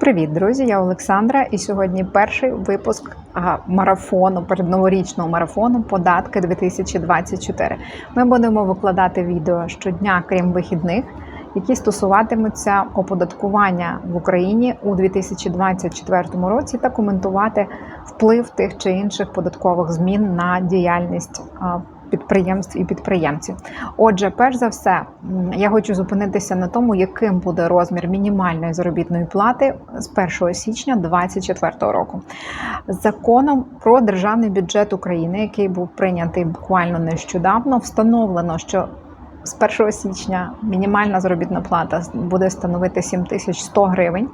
Привіт, друзі! Я Олександра, і сьогодні перший випуск марафону передноворічного марафону Податки 2024. Ми будемо викладати відео щодня, крім вихідних, які стосуватимуться оподаткування в Україні у 2024 році та коментувати вплив тих чи інших податкових змін на діяльність. Підприємств і підприємців. Отже, перш за все, я хочу зупинитися на тому, яким буде розмір мінімальної заробітної плати з 1 січня 2024 року. Законом про державний бюджет України, який був прийнятий буквально нещодавно, встановлено, що з 1 січня мінімальна заробітна плата буде становити 7100 гривень,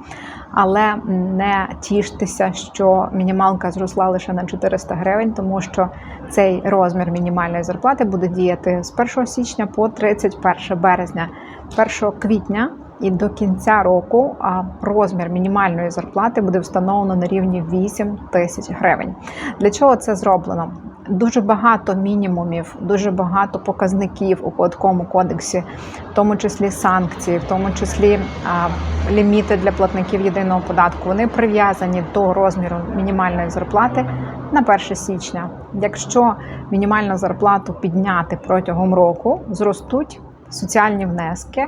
але не тіштеся, що мінімалка зросла лише на 400 гривень, тому що цей розмір мінімальної зарплати буде діяти з 1 січня по 31 березня, 1 квітня. І до кінця року а, розмір мінімальної зарплати буде встановлено на рівні 8 тисяч гривень. Для чого це зроблено? Дуже багато мінімумів, дуже багато показників у податковому кодексі, в тому числі санкції, в тому числі а, ліміти для платників єдиного податку. Вони прив'язані до розміру мінімальної зарплати на 1 січня. Якщо мінімальну зарплату підняти протягом року, зростуть соціальні внески,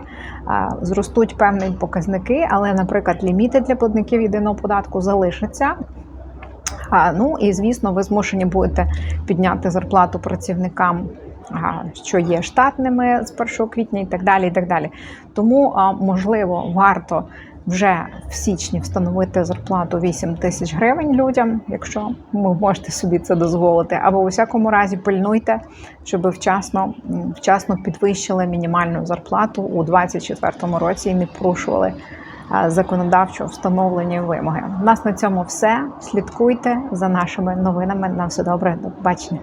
зростуть певні показники, але, наприклад, ліміти для платників єдиного податку залишаться. А, ну і звісно, ви змушені будете підняти зарплату працівникам, що є штатними з 1 квітня, і так далі. І так далі. Тому, можливо, варто вже в січні встановити зарплату 8 тисяч гривень людям, якщо ви можете собі це дозволити. Або у всякому разі пильнуйте, щоб вчасно, вчасно підвищили мінімальну зарплату у 2024 році і не порушували законодавчо встановлені вимоги. У нас на цьому все. Слідкуйте за нашими новинами. На все добре, до побачення.